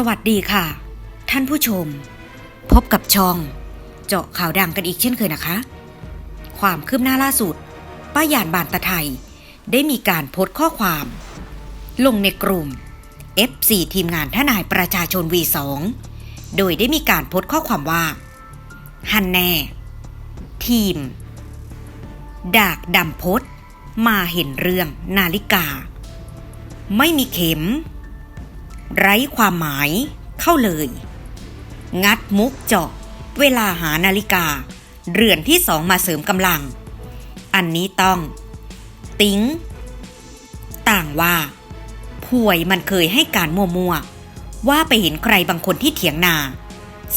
สวัสดีค่ะ ท่านผู้ชม พบกับช่อง เจาะข่าวดังกันอีกเช่นเคยนะคะ ความคืบหน้าล่าสุด ป้ายานบานตะไทย ได้มีการโพสต์ข้อความ ลงในกลุ่ม F4 ทีมงานทนายประชาชน V2 โดยได้มีการโพสต์ข้อความว่า ฮันแน่ ทีม ดากดำพดมาเห็นเรื่องนาฬิกา ไม่มีเข็ม ไร้ความหมายเข้าเลย งัดมุกเจาะ เวลาหานาฬิกา เรือนที่สองมาเสริมกำลัง อันนี้ต้อง ติ้งต่างว่าพวยมันเคยให้การมัวๆว่าไปเห็นใครบางคนที่เถียงนา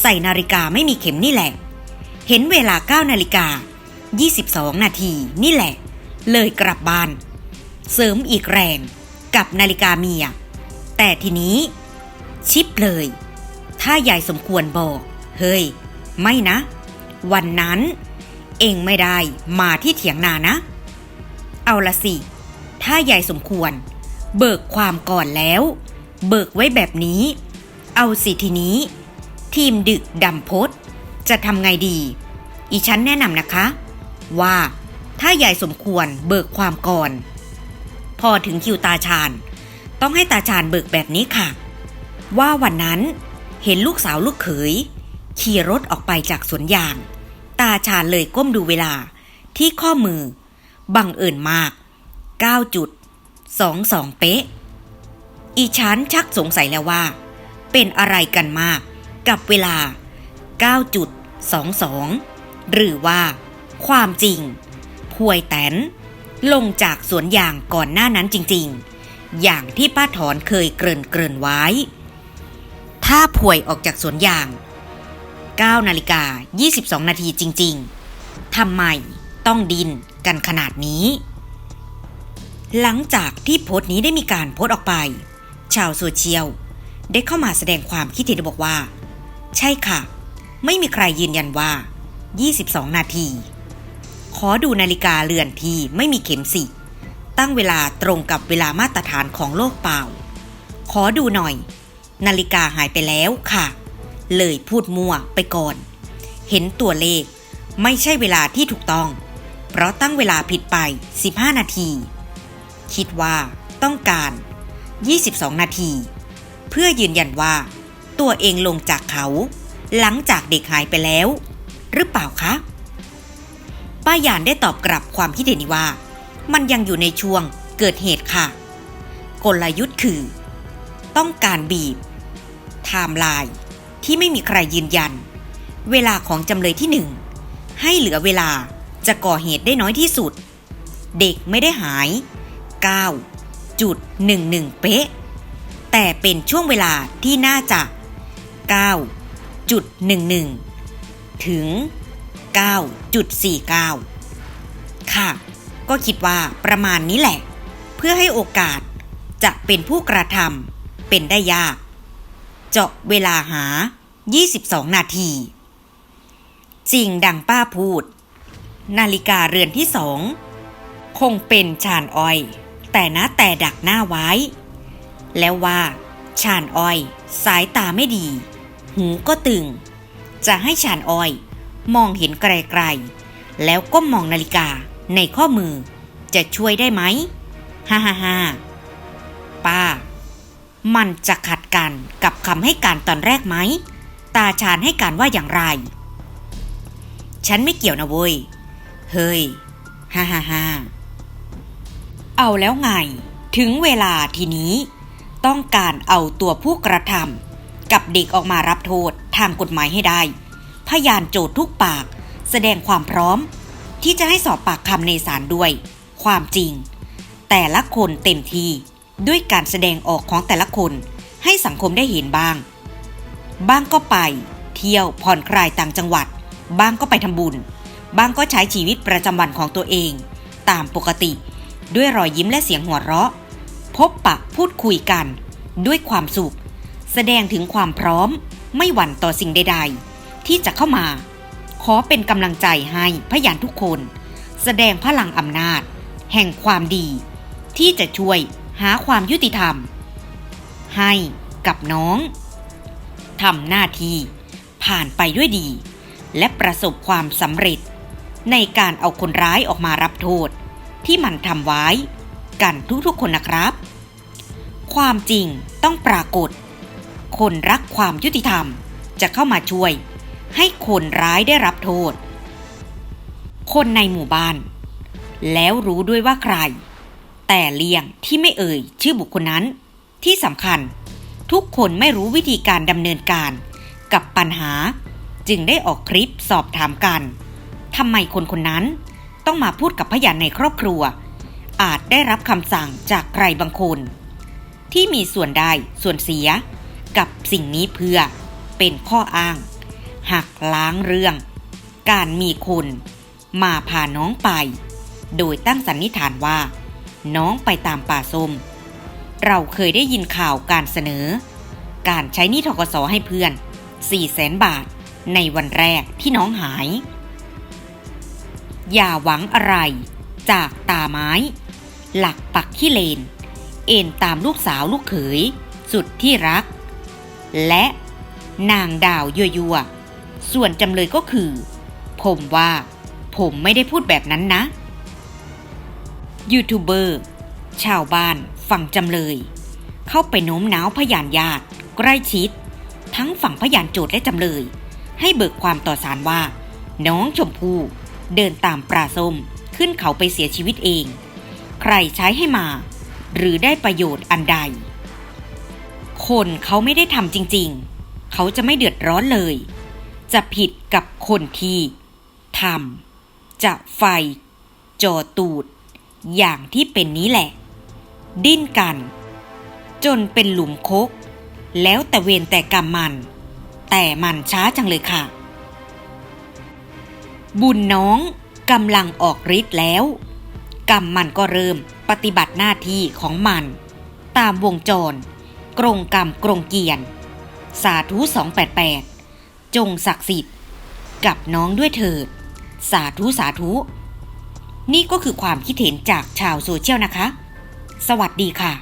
ใส่นาฬิกาไม่มีเข็มนี่แหละ เห็นเวลา9นาฬิกา 22 นาทีนี่แหละ เลยกลับบ้าน เสริมอีกแรงกับนาฬิกาเมีย แต่ทีนี้ ชิปเลย ถ้ายายสมควรบอก เฮ้ย ไม่นะ วันนั้น เองไม่ได้มาที่เถียงนานะ เอาละสิ ถ้ายายสมควร เบิกความก่อนแล้ว เบิกไว้แบบนี้ เอาสิทีนี้ ทีมดึกดำพดจะทำไงดี อีฉันแนะนำนะคะ ว่าถ้ายายสมควรเบิกความก่อน พอถึงคิวตาชาญ ต้องให้ตาชาญเบิกแบบนี้ค่ะ ว่าวันนั้นเห็นลูกสาวลูกเขย ขี่รถออกไปจากสวนยาง ตาชาญเลยก้มดูเวลาที่ข้อมือ บังเอิญมาก9.22 เป๊ะ อีฉันชักสงสัยแล้วว่า เป็นอะไรกันมากกับเวลา9.22 หรือว่า ความจริงพวยแตนลงจากสวนยางก่อนหน้านั้นจริง ๆ อย่างที่ป้าถอนเคยเกริ่นเกริ่นไว้ ถ้าพวยออกจากสวนยาง 9 นาฬิกา 22 นาทีจริง ๆ ทำไมต้องดินกันขนาดนี้ หลังจากที่โพสต์นี้ได้มีการโพสต์ออกไป ชาวโซเชียลได้เข้ามาแสดงความคิดเห็นบอกว่า ใช่ค่ะ ไม่มีใครยืนยันว่า 22 นาที ขอดูนาฬิกาเรือนที่ไม่มีเข็มสิ ตั้งเวลาตรงกับเวลามาตรฐานของโลกเปล่า ขอดูหน่อย นาฬิกาหายไปแล้วค่ะ เลยพูดมั่วไปก่อน เห็นตัวเลขไม่ใช่เวลาที่ถูกต้อง เพราะตั้งเวลาผิดไป 15 นาที คิดว่าต้องการ 22 นาที เพื่อยืนยันว่า ตัวเองลงจากเขา หลังจากเด็กหายไปแล้ว หรือเปล่าคะป้ายานได้ตอบกลับความคิดเห็นนี้ว่า มันยังอยู่ในช่วงเกิดเหตุค่ะ กลยุทธ์คือ ต้องการบีบไทม์ไลน์ที่ไม่มีใครยืนยัน เวลาของจำเลยที่หนึ่งให้เหลือเวลาจะก่อเหตุได้น้อยที่สุด เด็กไม่ได้หาย 9.11 เป๊ะ แต่เป็นช่วงเวลาที่น่าจะ 9.11 ถึง 9.49 ค่ะ ก็คิดว่าประมาณนี้แหละ เพื่อให้โอกาสจะเป็นผู้กระทำเป็นได้ยาก เจาะเวลาหา 22 นาที จริงดังป้าพูด นาฬิกาเรือนที่สองคงเป็นชานอ้อย แต่นะแต่ดักหน้าไว้ แล้วว่า ชานอ้อย สายตาไม่ดี หูก็ตึง จะให้ชานอ้อย มองเห็นไกลๆแล้วก็มองนาฬิกา ในข้อมือจะช่วยได้ไหมฮ่าฮ่าฮ่าป้า มันจะขัดกันกับคำให้การตอนแรกไหม ตาชาญให้การว่าอย่างไร ฉันไม่เกี่ยวนะเว้ย เฮ้ย ฮ่าฮ่าฮ่าเอาแล้วไง ถึงเวลาทีนี้ ต้องการเอาตัวผู้กระทำกับเด็กออกมารับโทษทางกฎหมายให้ได้ พยานโจทย์ทุกปาก แสดงความพร้อม ที่จะให้สอบปากคำในศาลด้วย ความจริง แต่ละคนเต็มที่ด้วยการแสดงออกของแต่ละคนให้สังคมได้เห็นบ้าง บ้างก็ไป เที่ยวผ่อนคลายต่างจังหวัด บ้างก็ไปทำบุญ บ้างก็ใช้ชีวิตประจำวันของตัวเอง ตามปกติ ด้วยรอยยิ้มและเสียงหัวเราะ พบปะพูดคุยกัน ด้วยความสุข แสดงถึงความพร้อม ไม่หวั่นต่อสิ่งใด ๆ ที่จะเข้ามา ขอเป็นกำลังใจให้พยานทุกคน แสดงพลังอำนาจ แห่งความดี ที่จะช่วยหาความยุติธรรม ให้กับน้องทำหน้าที่ผ่านไปด้วยดี และประสบความสำเร็จ ในการเอาคนร้ายออกมารับโทษ ที่มันทำไว้กันทุกๆคนนะครับ ความจริงต้องปรากฏ คนรักความยุติธรรมจะเข้ามาช่วย ให้คนร้ายได้รับโทษ คนในหมู่บ้าน แล้วรู้ด้วยว่าใคร แต่เลี่ยงที่ไม่เอ่ย ชื่อบุคคลนั้น ที่สำคัญ ทุกคนไม่รู้วิธีการดำเนินการ กับปัญหาจึงได้ออกคลิปสอบถามกันทำไมคนคนนั้นต้องมาพูดกับพยานในครอบครัว อาจได้รับคำสั่งจากใครบางคน ที่มีส่วนได้ส่วนเสีย กับสิ่งนี้เพื่อเป็นข้ออ้าง หักล้างเรื่อง การมีคนมาพาน้องไป โดยตั้งสันนิษฐานว่า น้องไปตามป่าส้ม เราเคยได้ยินข่าวการเสนอ การใช้หนี้ทกสให้เพื่อน4แสนบาทในวันแรกที่น้องหาย อย่าหวังอะไร จากตาไม้ หลักปักขี้เลน เอ็นตามลูกสาวลูกเขย สุดที่รัก และนางดาวยัวยัว ส่วนจำเลยก็คือ ผมว่า ผมไม่ได้พูดแบบนั้นนะยูทูบเบอร์ชาวบ้านฝั่งจำเลย เข้าไปโน้มน้าวพยานญาติใกล้ชิด ทั้งฝั่งพยานโจทย์และจำเลย ให้เบิกความต่อศาลว่า น้องชมพู่เดินตามปลาส้มขึ้นเขาไปเสียชีวิตเอง ใครใช้ให้มา หรือได้ประโยชน์อันใด คนเขาไม่ได้ทำจริงๆ เขาจะไม่เดือดร้อนเลย จะผิดกับคนที่ทำจะไฟจอตูด อย่างที่เป็นนี้แหละ ดิ้นกัน จนเป็นหลุมโคก แล้วแต่เวรแต่กรรมมัน แต่มันช้าจังเลยค่ะ บุญน้องกำลังออกฤทธิ์แล้ว กรรมมันก็เริ่มปฏิบัติหน้าที่ของมัน ตามวงจร กรงกรรมกรงเกียนสาธุ288 จงศักดิ์สิทธิ์ กับน้องด้วยเถิด สาธุสาธุ นี่ก็คือความคิดเห็นจากชาวโซเชียลนะคะ สวัสดีค่ะ